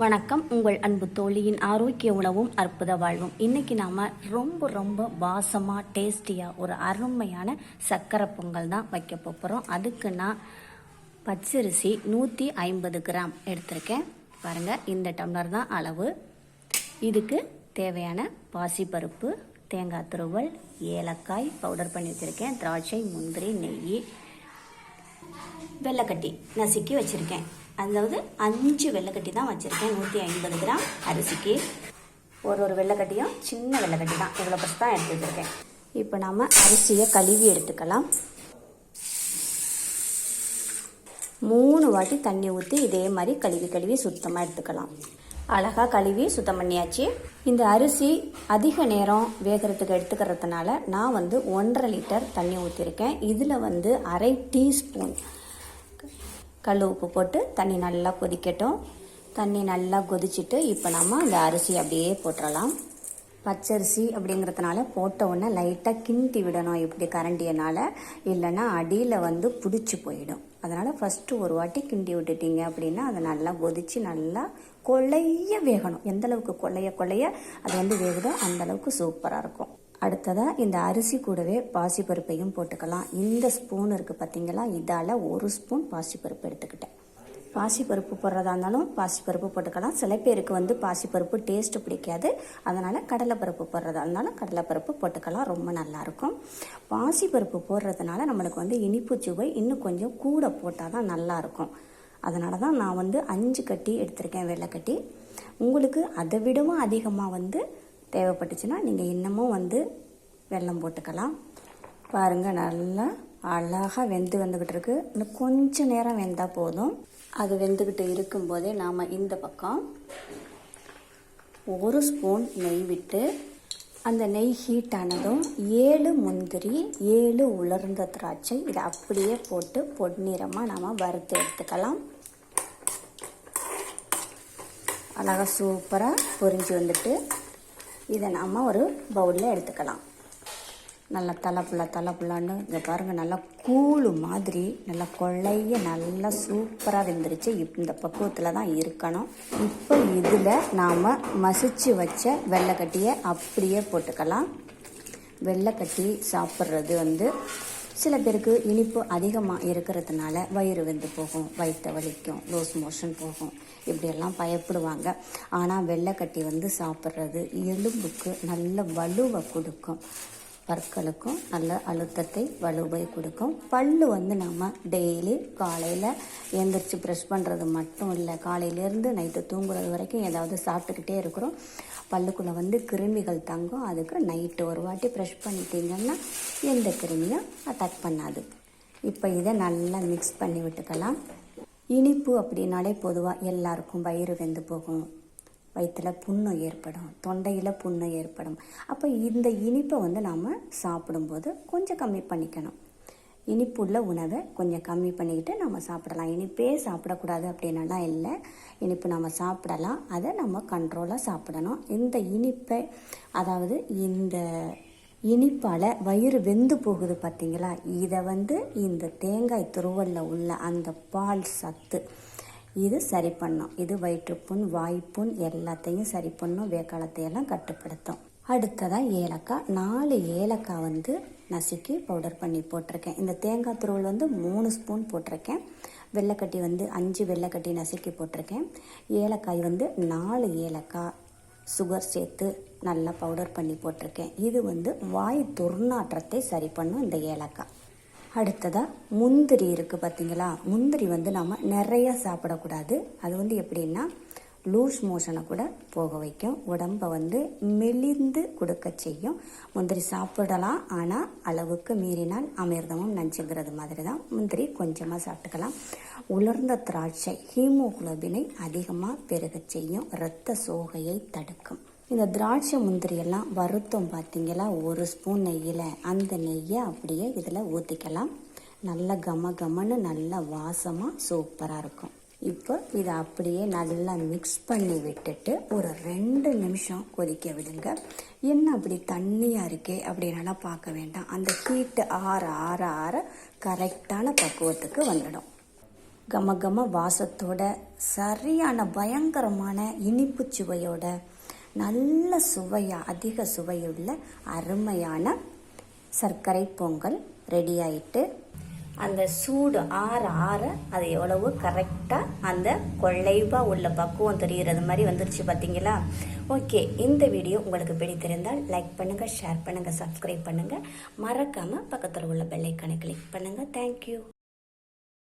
வணக்கம். உங்கள் அன்பு தோழியின் ஆரோக்கிய உணவும் அற்புத வாழ்வும். இன்னைக்கு நாம ரொம்ப ரொம்ப வாசமாக டேஸ்டியாக ஒரு அருமையான சர்க்கரை பொங்கல் தான் வைக்க போகிறோம் அதுக்கு நான் பச்சரிசி நூற்றி ஐம்பது கிராம் எடுத்திருக்கேன். பாருங்கள் இந்த டம்ளர் தான் அளவு. இதுக்கு தேவையான பாசிப்பருப்பு தேங்காய் துருவல் ஏலக்காய் பவுடர் பண்ணி வச்சுருக்கேன். திராட்சை முந்திரி நெய் வெள்ளைக்கட்டி நசுக்கி வச்சுருக்கேன். அதாவது அஞ்சு வெள்ளைக்கட்டி தான் வச்சுருக்கேன். நூற்றி ஐம்பது கிராம் அரிசிக்கு. ஒரு ஒரு வெள்ளைக்கட்டியும் சின்ன வெள்ளைக்கட்டி தான். இவ்வளோ பஸ் தான் எடுத்து வச்சுருக்கேன். இப்போ நாம் அரிசியை கழுவி எடுத்துக்கலாம். மூணு வாட்டி தண்ணி ஊற்றி இதே மாதிரி கழுவி கழுவி சுத்தமாக எடுத்துக்கலாம். அழகாக கழுவி சுத்தம் பண்ணியாச்சு. இந்த அரிசி அதிக நேரம் வேகிறதுக்கு எடுத்துக்கிறதுனால நான் வந்து ஒன்றரை லிட்டர் தண்ணி ஊற்றிருக்கேன் இதில் வந்து அரை டீஸ்பூன் கல் உப்பு போட்டு தண்ணி நல்லா கொதிக்கட்டும். தண்ணி நல்லா கொதிச்சுட்டு இப்போ நம்ம அந்த அரிசி அப்படியே போட்டுடலாம் பச்சரிசி அப்படிங்கிறதுனால போட்ட உடனே லைட்டாக கிண்டி விடணும் இப்படி கரண்டியனால். இல்லைன்னா அடியில் வந்து பிடிச்சி போயிடும். அதனால் ஃபஸ்ட்டு ஒரு வாட்டி கிண்டி விட்டுட்டீங்க அப்படின்னா அதை நல்லா கொதித்து நல்லா கொள்ளைய வேகணும். எந்தளவுக்கு கொலைய கொள்ளைய கொள்ளைய அது வந்து வேகுதோ அந்த அளவுக்கு சூப்பராக இருக்கும். அடுத்ததாக இந்த அரிசி கூடவே பாசிப்பருப்பையும் போட்டுக்கலாம். இந்த ஸ்பூன் இருக்குது பார்த்தீங்களா இதால் ஒரு ஸ்பூன் பாசிப்பருப்பு எடுத்துக்கிட்டேன். பாசிப்பருப்பு போடுறதா இருந்தாலும் பாசிப்பருப்பு போட்டுக்கலாம். சில பேருக்கு வந்து பாசிப்பருப்பு டேஸ்ட்டு பிடிக்காது. அதனால் கடலைப்பருப்பு போடுறதா இருந்தாலும் கடலைப்பருப்பு போட்டுக்கலாம். ரொம்ப நல்லாயிருக்கும். பாசிப்பருப்பு போடுறதுனால நம்மளுக்கு வந்து இனிப்பு சுவை இன்னும் கொஞ்சம் கூட போட்டால் தான் நல்லாயிருக்கும். அதனால தான் நான் வந்து அஞ்சு கட்டி எடுத்திருக்கேன் வெள்ளைக்கட்டி உங்களுக்கு அதை விடவும் அதிகமாக வந்து தேவைப்பட்டுச்சுன்னா நீங்கள் இன்னமும் வந்து வெல்லம் போட்டுக்கலாம். பாருங்கள் நல்லா அழகாக வெந்து வந்துக்கிட்டு இருக்கு. இன்னும் கொஞ்சம் நேரம் வெந்தால் போதும். அது வெந்துக்கிட்டு இருக்கும்போதே நாம் இந்த பக்கம் ஒரு ஸ்பூன் நெய் விட்டு அந்த நெய் ஹீட் ஆனதும் ஏழு முந்திரி ஏழு உலர்ந்த திராட்சை இதை அப்படியே போட்டு பொன்னிறமாக நாம் வறுத்து எடுத்துக்கலாம். அழகாக சூப்பராக பொரிஞ்சு வந்துட்டு இதை நாம் ஒரு பவுலில் எடுத்துக்கலாம். நல்லா தலை புல்லா தலை புல்லான்னு இங்கே பாருங்கள் நல்லா கூழு மாதிரி நல்லா கொள்ளைய நல்லா சூப்பராக வெந்துருச்சு. இப் இந்த பக்குவத்தில் தான் இருக்கணும். இப்போ இதில் நாம் மசிச்சு வச்ச வெள்ளைக்கட்டியை அப்படியே போட்டுக்கலாம். வெள்ளைக்கட்டி சாப்பிட்றது வந்து சில பேருக்கு இனிப்பு அதிகமாக இருக்கிறதுனால வயிறு வெந்து போகும் வயிற்ற வலிக்கும் லூஸ் மோஷன் போகும். இப்படியெல்லாம் பயப்படுவாங்க. ஆனால் வெள்ளைக்கட்டி வந்து சாப்பிட்றது எலும்புக்கு நல்ல வலுவை கொடுக்கும். பற்களுக்கும் நல்ல அழுத்தத்தை வலுவை கொடுக்கும். பல்லு வந்து நம்ம டெய்லி காலையில் எழுந்திரிச்சு ப்ரெஷ் பண்ணுறது மட்டும் இல்லை காலையிலேருந்து நைட்டு தூங்குறது வரைக்கும் ஏதாவது சாப்பிட்டுக்கிட்டே இருக்கிறோம். பல்லுக்குள்ளே வந்து கிருமிகள் தங்கும். அதுக்கு நைட்டு ஒரு வாட்டி ப்ரெஷ் பண்ணிட்டீங்கன்னா எந்த கிருமியும் அட்டாக் பண்ணாது. இப்போ இதை நல்லா மிக்ஸ் பண்ணி விட்டுக்கலாம். இனிப்பு அப்படின்னாலே பொதுவாக எல்லாருக்கும் வயிறு வெந்து போகும். வயிற்றில் புண்ணு ஏற்படும். தொண்டையில் புண்ணு ஏற்படும். அப்போ இந்த இனிப்பை வந்து நாம் சாப்பிடும்போது கொஞ்சம் கம்மி பண்ணிக்கணும். இனிப்புள்ள உணவை கொஞ்சம் கம்மி பண்ணிக்கிட்டு நம்ம சாப்பிடலாம். இனிப்பே சாப்பிடக்கூடாது அப்படின்னலாம் இல்லை. இனிப்பு நம்ம சாப்பிடலாம். அதை நம்ம கண்ட்ரோலாக சாப்பிடணும். இந்த இனிப்பை அதாவது இந்த இனிப்பால் வயிறு வெந்து போகுது பார்த்தீங்களா? இதை வந்து இந்த தேங்காய் துருவலில் உள்ள அந்த பால் சத்து இது சரி பண்ணும். இது வயிற்றுப்புண் வாய்ப்புண் எல்லாத்தையும் சரி பண்ணும். வேக்காலத்தையெல்லாம் கட்டுப்படுத்தும். அடுத்ததாக ஏலக்காய். நாலு ஏலக்காய் வந்து நசுக்கி பவுடர் பண்ணி போட்டிருக்கேன். இந்த தேங்காய் துருவல் வந்து மூணு ஸ்பூன் போட்டிருக்கேன். வெள்ளைக்கட்டி வந்து அஞ்சு வெள்ளைக்கட்டி நசுக்கி போட்டிருக்கேன். ஏலக்காய் வந்து நாலு ஏலக்காய் சுகர் சேர்த்து நல்லா பவுடர் பண்ணி போட்டிருக்கேன். இது வந்து வாய் துர்நாற்றத்தை சரி பண்ணும் இந்த ஏலக்காய். அடுத்ததாக முந்திரி இருக்குது பார்த்தீங்களா முந்திரி வந்து நம்ம நிறைய சாப்பிடக்கூடாது. அது வந்து எப்படின்னா லூஸ் மோஷனை கூட போக வைக்கும். உடம்பை வந்து மெலிந்து கொடுக்க செய்யும். முந்திரி சாப்பிடலாம் ஆனால் அளவுக்கு மீறினால் அமிர்தமும் நஞ்சுங்கிறது மாதிரி தான் முந்திரி கொஞ்சமாக சாப்பிட்டுக்கலாம். உலர்ந்த திராட்சை ஹீமோகுளோபினை அதிகமாக பெருக செய்யும். இரத்த சோகையை தடுக்கும். இந்த திராட்சை முந்திரியெல்லாம் வருத்தம் பார்த்தீங்களா ஒரு ஸ்பூன் நெய்யில் அந்த நெய்யை அப்படியே இதில் ஊற்றிக்கலாம் நல்ல கம கமன்னு நல்ல வாசமாக சூப்பராக இருக்கும். இப்போ இதை அப்படியே நல்லா மிக்ஸ் பண்ணி விட்டுட்டு ஒரு ரெண்டு நிமிஷம் கொதிக்க விடுங்க. என்ன அப்படி தண்ணியாக இருக்கே அப்படின்னலாம் பார்க்க வேண்டாம். அந்த ஹீட்டு ஆற ஆற ஆற கரெக்டான பக்குவத்துக்கு வந்துடும். கம கம வாசத்தோட சரியான பயங்கரமான இனிப்பு சுவையோட நல்ல சுவையாக அதிக சுவையுள்ள அருமையான சர்க்கரை பொங்கல் ரெடி ஆயிட்டு அந்த சூடு ஆற ஆற அது எவ்வளவு கரெக்டாக அந்த கொள்ளைவாக உள்ள பக்குவம் தெரிகிறது மாதிரி வந்துருச்சு பார்த்தீங்களா? ஓகே இந்த வீடியோ உங்களுக்கு பிடித்திருந்தால் லைக் பண்ணுங்கள் ஷேர் பண்ணுங்கள் சப்ஸ்கிரைப் பண்ணுங்கள் மறக்காமல் பக்கத்தில் உள்ள பெல்லைக்கானை கிளிக் பண்ணுங்கள் தேங்க்யூ